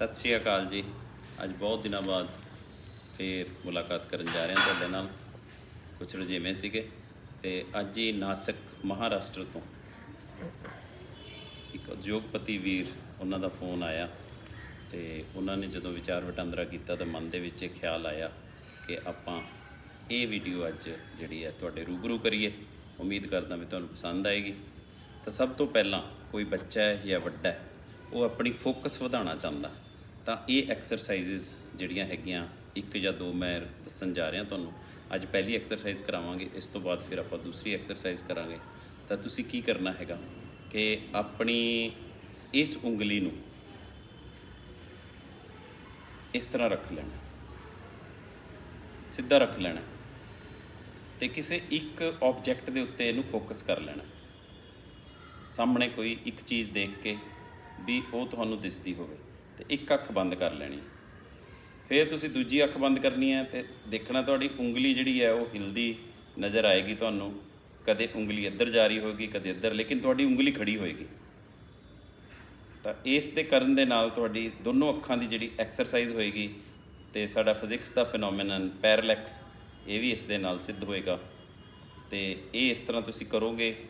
ਸਤਿ ਸ਼੍ਰੀ ਅਕਾਲ ਜੀ। ਅੱਜ ਬਹੁਤ ਦਿਨਾਂ ਬਾਅਦ ਫੇਰ ਮੁਲਾਕਾਤ ਕਰਨ ਜਾ ਰਹੇ ਹਾਂ ਤੁਹਾਡੇ ਨਾਲ। ਕੁਝ ਰੁਝੇਵੇਂ ਸੀਗੇ ਤੇ ਅੱਜ ਹੀ ਨਾਸਿਕ ਮਹਾਰਾਸ਼ਟਰ ਤੋਂ ਇੱਕ ਉਦਯੋਗਪਤੀ ਵੀਰ ਉਹਨਾਂ ਦਾ ਫੋਨ ਆਇਆ ਤੇ ਉਹਨਾਂ ਨੇ ਜਦੋਂ ਵਿਚਾਰ ਵਟਾਂਦਰਾ ਕੀਤਾ ਤਾਂ ਮਨ ਦੇ ਵਿੱਚ ਇਹ ਖਿਆਲ ਆਇਆ ਕਿ ਆਪਾਂ ਇਹ ਵੀਡੀਓ ਅੱਜ ਜਿਹੜੀ ਹੈ ਤੁਹਾਡੇ ਰੂਬਰੂ ਕਰੀਏ। ਉਮੀਦ ਕਰਦਾ ਵੀ ਤੁਹਾਨੂੰ ਪਸੰਦ ਆਏਗੀ। ਤਾਂ ਸਭ ਤੋਂ ਪਹਿਲਾਂ ਕੋਈ ਬੱਚਾ ਹੈ ਜਾਂ ਵੱਡਾ ਹੈ, ਉਹ ਆਪਣੀ ਫੋਕਸ ਵਧਾਉਣਾ ਚਾਹੁੰਦਾ ਤਾਂ ਇਹ ਐਕਸਰਸਾਈਜ਼ਸ ਜਿਹੜੀਆਂ ਹੈਗੀਆਂ, ਇੱਕ ਜਾਂ ਦੋ ਮੈਂ ਦੱਸਣ ਜਾ ਰਿਹਾ ਤੁਹਾਨੂੰ। ਅੱਜ ਪਹਿਲੀ ਐਕਸਰਸਾਈਜ਼ ਕਰਾਵਾਂਗੇ, ਇਸ ਤੋਂ ਬਾਅਦ ਫਿਰ ਆਪਾਂ ਦੂਸਰੀ ਐਕਸਰਸਾਈਜ਼ ਕਰਾਂਗੇ। ਤਾਂ ਤੁਸੀਂ ਕੀ ਕਰਨਾ ਹੈਗਾ ਕਿ ਆਪਣੀ ਇਸ ਉਂਗਲੀ ਨੂੰ ਇਸ ਤਰ੍ਹਾਂ ਰੱਖ ਲੈਣਾ। ਸਿੱਧਾ ਰੱਖ ਲੈਣਾ। ਤੇ ਕਿਸੇ ਇੱਕ ਆਬਜੈਕਟ ਦੇ ਉੱਤੇ ਇਹਨੂੰ ਫੋਕਸ ਕਰ ਲੈਣਾ। ਸਾਹਮਣੇ ਕੋਈ ਇੱਕ ਚੀਜ਼ ਦੇਖ ਕੇ ਵੀ ਉਹ ਤੁਹਾਨੂੰ ਦਿਸਦੀ ਹੋਵੇ। ਤੇ ਇੱਕ ਅੱਖ ਬੰਦ ਕਰ ਲੈਣੀ। ਫਿਰ ਤੁਸੀਂ ਦੂਜੀ ਅੱਖ ਬੰਦ ਕਰਨੀ ਹੈ ਤੇ ਦੇਖਣਾ ਤੁਹਾਡੀ ਉਂਗਲੀ ਜਿਹੜੀ ਹੈ ਉਹ ਹਿਲਦੀ ਨਜ਼ਰ ਆਏਗੀ ਤੁਹਾਨੂੰ। ਕਦੇ ਉਂਗਲੀ ਇੱਧਰ ਜਾ ਰਹੀ ਹੋਏਗੀ, ਕਦੇ ਇੱਧਰ, ਲੇਕਿਨ ਤੁਹਾਡੀ ਉਂਗਲੀ ਖੜੀ ਹੋਏਗੀ। ਤਾਂ ਇਸ ਦੇ ਕਰਨ ਦੇ ਨਾਲ ਤੁਹਾਡੀ ਦੋਨੋਂ ਅੱਖਾਂ ਦੀ ਜਿਹੜੀ ਐਕਸਰਸਾਈਜ਼ ਹੋਏਗੀ ਤੇ ਸਾਡਾ ਫਿਜ਼ਿਕਸ ਦਾ ਫੀਨੋਮੀਨਨ ਪੈਰਲੈਕਸ ਇਹ ਵੀ ਇਸ ਦੇ ਨਾਲ ਸਿੱਧ ਹੋਏਗਾ। ਤੇ ਇਹ ਇਸ ਤਰ੍ਹਾਂ ਤੁਸੀਂ ਕਰੋਗੇ।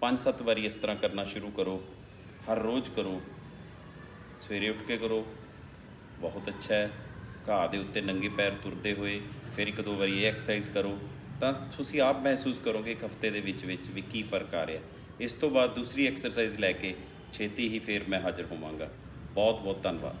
ਪੰਜ ਸੱਤ ਵਾਰੀ ਇਸ ਤਰ੍ਹਾਂ ਕਰਨਾ ਸ਼ੁਰੂ ਕਰੋ। ਹਰ ਰੋਜ਼ ਕਰੋ। ਸਵੇਰੇ ਉੱਠ ਕੇ ਕਰੋ। ਬਹੁਤ ਅੱਛਾ ਹੈ। ਘਾਹ ਦੇ ਉੱਤੇ ਨੰਗੇ ਪੈਰ ਤੁਰਦੇ ਹੋਏ ਫਿਰ ਇੱਕ ਦੋ ਵਾਰੀ ਇਹ ਐਕਸਰਸਾਈਜ਼ ਕਰੋ। ਤਾਂ ਤੁਸੀਂ ਆਪ ਮਹਿਸੂਸ ਕਰੋਗੇ ਇੱਕ ਹਫ਼ਤੇ ਦੇ ਵਿੱਚ ਵਿੱਚ ਵੀ ਕੀ ਫ਼ਰਕ ਆ ਰਿਹਾ। ਇਸ ਤੋਂ ਬਾਅਦ ਦੂਸਰੀ ਐਕਸਰਸਾਈਜ਼ ਲੈ ਕੇ ਛੇਤੀ ਹੀ ਫਿਰ ਮੈਂ ਹਾਜ਼ਰ ਹੋਵਾਂਗਾ। ਬਹੁਤ ਬਹੁਤ ਧੰਨਵਾਦ।